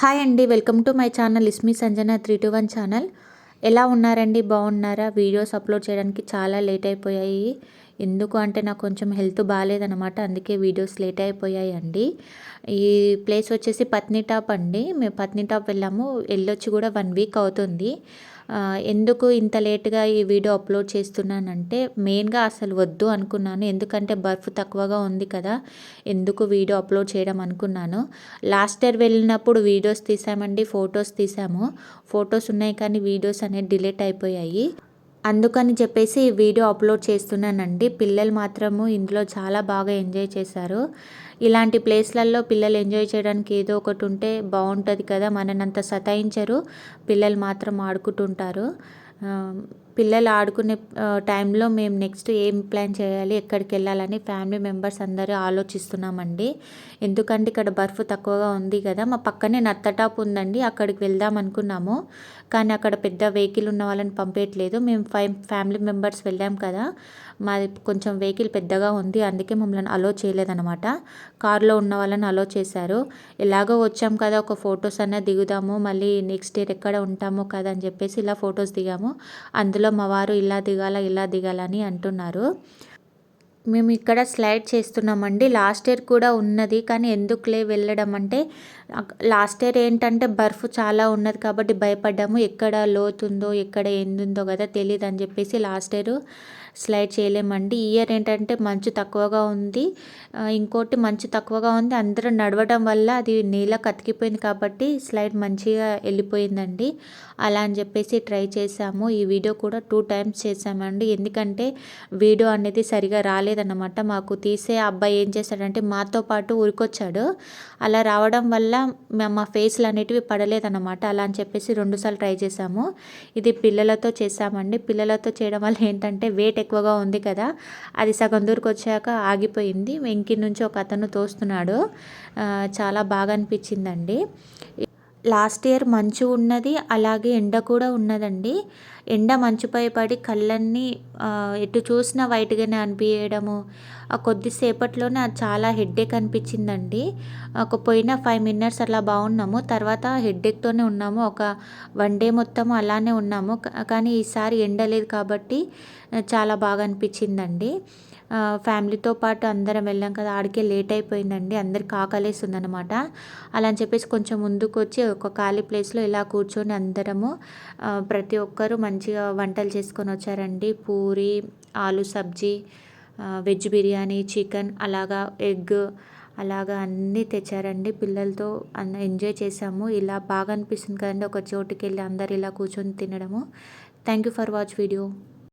Hi అండి welcome to my channel ఇస్మి Sanjana three two one channel. ఎలా ఉన్నారండి? బాగున్నారా? వీడియోస్ అప్లోడ్ చేయడానికి చాలా లేట్ అయిపోయాయి. ఎందుకు అంటే నాకు కొంచెం హెల్త్ బాగాలేదనమాట అందుకే వీడియోస్ లేట్ అయిపోయాయి అండి ఈ ప్లేస్ వచ్చేసి పత్నిటాప్ అండి. మేము పత్నిటాప్ వెళ్ళాము. వెళ్ళొచ్చి కూడా వన్ వీక్ అవుతుంది. ఎందుకు ఇంత లేట్గా ఈ వీడియో అప్లోడ్ చేస్తున్నానంటే మెయిన్గా అసలు వద్దు అనుకున్నాను. ఎందుకంటే బర్ఫ్ తక్కువగా ఉంది కదా. ఎందుకు వీడియో అప్లోడ్ చేయడం అనుకున్నాను. లాస్ట్ ఇయర్ వెళ్ళినప్పుడు వీడియోస్ తీసామండి ఫొటోస్ తీసాము. ఫొటోస్ ఉన్నాయి కానీ వీడియోస్ అనేవి డిలీట్ అయిపోయాయి. అందుకని చెప్పేసి ఈ వీడియో అప్లోడ్ చేస్తున్నానండి. పిల్లలు మాత్రము ఇందులో చాలా బాగా ఎంజాయ్ చేశారు. ఇలాంటి ప్లేస్లలో పిల్లలు ఎంజాయ్ చేయడానికి ఏదో ఒకటి ఉంటే బాగుంటుంది కదా మననంత సతాయించరు. పిల్లలు మాత్రం ఆడుకుంటుంటారు. పిల్లలు ఆడుకునే టైంలో మేము నెక్స్ట్ ఏం ప్లాన్ చేయాలి ఎక్కడికి వెళ్ళాలని ఫ్యామిలీ మెంబర్స్ అందరూ ఆలోచిస్తున్నామండి. ఎందుకంటే ఇక్కడ బర్ఫ్ తక్కువగా ఉంది కదా మా పక్కనే నత్తటాప్ ఉందండి అక్కడికి వెళ్దాం అనుకున్నాము. కానీ అక్కడ పెద్ద వెహికల్ ఉన్న వాళ్ళని పంపేయట్లేదు. మేము ఫైవ్ ఫ్యామిలీ మెంబర్స్ వెళ్ళాం కదా మాది కొంచెం వెహికల్ పెద్దగా ఉంది అందుకే మమ్మల్ని అలో చేయలేదనమాట కార్లో ఉన్న వాళ్ళని అలో చేశారు. ఎలాగో వచ్చాం కదా ఒక ఫొటోస్ అన్న దిగుదాము మళ్ళీ నెక్స్ట్ ఇయర్ ఎక్కడ ఉంటాము కదా అని చెప్పేసి ఇలా ఫొటోస్ దిగాము. అందులో మా వారు ఇలా దిగాల ఇలా దిగాలని అంటున్నారు. మేము ఇక్కడ స్లైడ్ చేస్తున్నామండి. లాస్ట్ ఇయర్ కూడా ఉన్నది కానీ ఎందుకులే వెళ్ళడం అంటే లాస్ట్ ఇయర్ ఏంటంటే బర్ఫ్ చాలా ఉన్నది కాబట్టి భయపడ్డాము. ఎక్కడ లోతుందో ఎక్కడ ఎందుందో కదా తెలియదు అని చెప్పేసి లాస్ట్ ఇయర్ స్లైడ్ చేయలేమండి. ఈ ఇయర్ ఏంటంటే మంచు తక్కువగా ఉంది. ఇంకోటి మంచు తక్కువగా ఉంది. అందరూ నడవడం వల్ల అది నీళ్ళ కతికిపోయింది కాబట్టి స్లైడ్ మంచిగా వెళ్ళిపోయిందండి. అలా అని చెప్పేసి ట్రై చేసాము ఈ వీడియో కూడా టూ టైమ్స్ చేసామండి ఎందుకంటే వీడియో అనేది సరిగా రాలేదు రాలేదన్నమాట మాకు తీసే అబ్బాయి ఏం చేశాడంటే మాతో పాటు ఉరికొచ్చాడు అలా రావడం వల్ల మా ఫేస్లు అనేటివి పడలేదన్నమాట. అలా అని చెప్పేసి రెండుసార్లు ట్రై చేశాము. ఇది పిల్లలతో చేసామండి పిల్లలతో చేయడం వల్ల ఏంటంటే వెయిట్ ఎక్కువగా ఉంది కదా. అది సగం దూరికి వచ్చాక ఆగిపోయింది. వెంకి నుంచి ఒక అతను తోస్తున్నాడు. చాలా బాగా అనిపించిందండి. లాస్ట్ ఇయర్ మంచు ఉన్నది అలాగే ఎండ కూడా ఉన్నదండి. ఎండ మంచుపై పడి కళ్ళన్నీ ఎటు చూసినా వైట్గానే అనిపించడము ఆ కొద్దిసేపట్లోనే అది చాలా హెడ్ఏక్ అనిపించిందండి. ఒక పోయిన ఫైవ్ మినిట్స్ అలా బాగున్నాము. తర్వాత హెడ్ఏక్తోనే ఉన్నాము. ఒక వన్ డే మొత్తం అలానే ఉన్నాము. కానీ ఈసారి ఎండ లేదు కాబట్టి చాలా బాగా అనిపించిందండి. ఫ్యామిలీతో పాటు అందరం వెళ్ళాం కదా ఆడికే లేట్ అయిపోయిందండి అందరికి ఆకలేస్తుంది అనమాట అలా అని చెప్పేసి కొంచెం ముందుకు వచ్చి ఒక ఖాళీ ప్లేస్లో ఇలా కూర్చొని అందరము ప్రతి ఒక్కరూ మంచిగా వంటలు చేసుకొని వచ్చారండి. పూరి ఆలు సబ్జీ వెజ్ బిర్యానీ చికెన్ అలాగా ఎగ్ అలాగా అన్నీ తెచ్చారండి. పిల్లలతో అన్న ఎంజాయ్ చేసాము ఇలా బాగా అనిపిస్తుంది కదండి ఒక చోటుకి వెళ్ళి అందరు ఇలా కూర్చొని తినడము. Thank you for watch video.